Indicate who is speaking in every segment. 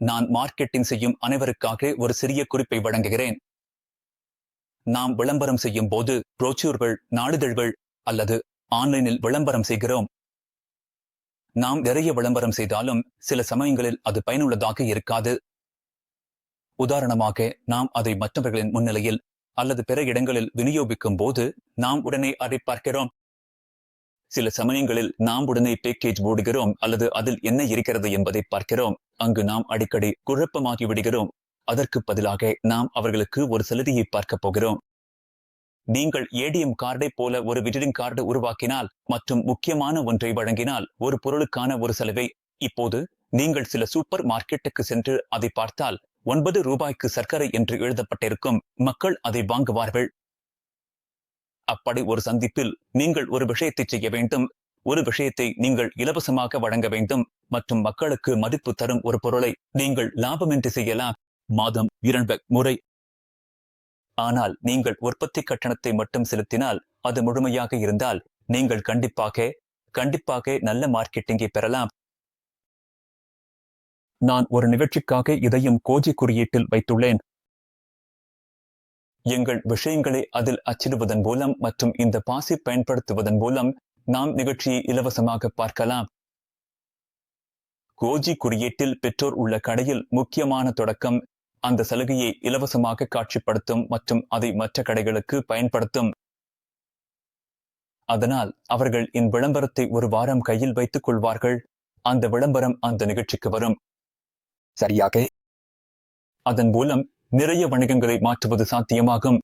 Speaker 1: நான் மார்க்கெட்டிங் செய்யும் அனைவருக்காக ஒரு சிறிய குறிப்பை வழங்குகிறேன். நாம் விளம்பரம் செய்யும் போது புரோச்சூர்கள் நாளிதழ்கள் அல்லது ஆன்லைனில் விளம்பரம் செய்கிறோம். நாம் நிறைய விளம்பரம் செய்தாலும் சில சமயங்களில் அது பயனுள்ளதாக இருக்காது. உதாரணமாக நாம் அதை மற்றவர்களின் முன்னிலையில் அல்லது பிற இடங்களில் விநியோகிக்கும் போது நாம் உடனே அதை பார்க்கிறோம். சில சமயங்களில் நாம் உடனே பேக்கேஜ் போடுகிறோம் அல்லது அதில் என்ன இருக்கிறது என்பதை பார்க்கிறோம். அங்கு நாம் அடிக்கடி குழப்பமாகி விடுகிறோம். அதற்கு பதிலாக நாம் அவர்களுக்கு ஒரு சலுகையை பார்க்க போகிறோம். நீங்கள் ஏடிஎம் கார்டை போல ஒரு விசிட்டிங் கார்டு உருவாக்கினால் மற்றும் முக்கியமான ஒன்றை வழங்கினால் ஒரு பொருளுக்கான ஒரு செலவை இப்போது நீங்கள் சில சூப்பர் மார்க்கெட்டுக்கு சென்று அதை பார்த்தால் ஒன்பது ரூபாய்க்கு சர்க்கரை என்று எழுதப்பட்டிருக்கும். மக்கள் அதை வாங்குவார்கள். அப்படி ஒரு சந்திப்பில் நீங்கள் ஒரு விஷயத்தை செய்ய வேண்டும். ஒரு விஷயத்தை நீங்கள் இலவசமாக வழங்க வேண்டும். மற்றும் மக்களுக்கு மதிப்பு தரும் ஒரு பொருளை நீங்கள் லாபமின்றி செய்யலாம். மாதம் இரண்டு முறை. ஆனால் நீங்கள் உற்பத்தி கட்டணத்தை மட்டும் செலுத்தினால் அது முழுமையாக இருந்தால் நீங்கள் கண்டிப்பாக கண்டிப்பாக நல்ல மார்க்கெட்டிங்கை பெறலாம். நான் ஒரு நிகழ்ச்சிக்காக இதையும் கோஜி குறியீட்டில் வைத்துள்ளேன். எங்கள் விஷயங்களை அதில் அச்சிடுவதன் மூலம் மற்றும் இந்த பாசி பயன்படுத்துவதன் மூலம் நாம் நிகழ்ச்சியை இலவசமாக பார்க்கலாம். கோஜி குறியீட்டில் பெற்றோர் உள்ள கடையில் முக்கியமான தொடக்கம் அந்த சலுகையை இலவசமாக காட்சிப்படுத்தும் மற்றும் அதை மற்ற கடைகளுக்கு பயன்படுத்தும். அதனால் அவர்கள் இன் விளம்பரத்தை ஒரு வாரம் கையில் வைத்துக் கொள்வார்கள். அந்த விளம்பரம் அந்த நிகழ்ச்சிக்கு வரும். சரியாக. அதன் மூலம் நிறைய வணிகங்களை மாற்றுவது சாத்தியமாகும்.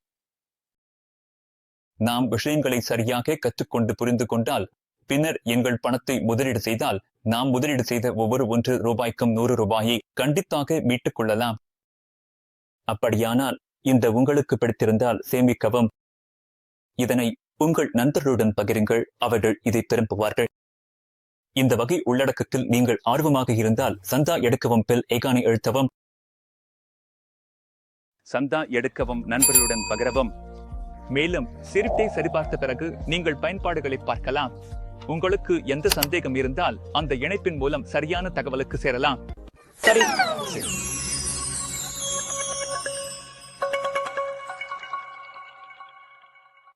Speaker 1: நாம் விஷயங்களை சரியாக கற்றுக்கொண்டு புரிந்து கொண்டால் பின்னர் எங்கள் பணத்தை முதலீடு செய்தால் நாம் முதலீடு செய்த ஒவ்வொரு ஒன்று ரூபாய்க்கும் நூறு ரூபாயை கண்டித்தாக மீட்டுக் கொள்ளலாம். அப்படியானால் இந்த உங்களுக்கு பிடித்திருந்தால் சேமிக்கவும். இதனை உங்கள் நண்பர்களுடன் பகிருங்கள் அவர்கள் இதை திரும்புவார்கள் இந்த வகை உள்ளடக்கத்தில் நீங்கள் ஆர்வமாக இருந்தால் சந்தா எடுக்கவும் பெல் ஏகானை எழுத்தவும் சந்தா எடுக்கவும் நண்பர்களுடன் பகிரவும். மேலும் சிரிட்டை சரிபார்த்த பிறகு நீங்கள் பயன்பாடுகளை பார்க்கலாம். உங்களுக்கு எந்த சந்தேகம் இருந்தால் அந்த இணைப்பின் மூலம் சரியான தகவலுக்கு சேரலாம். சரி.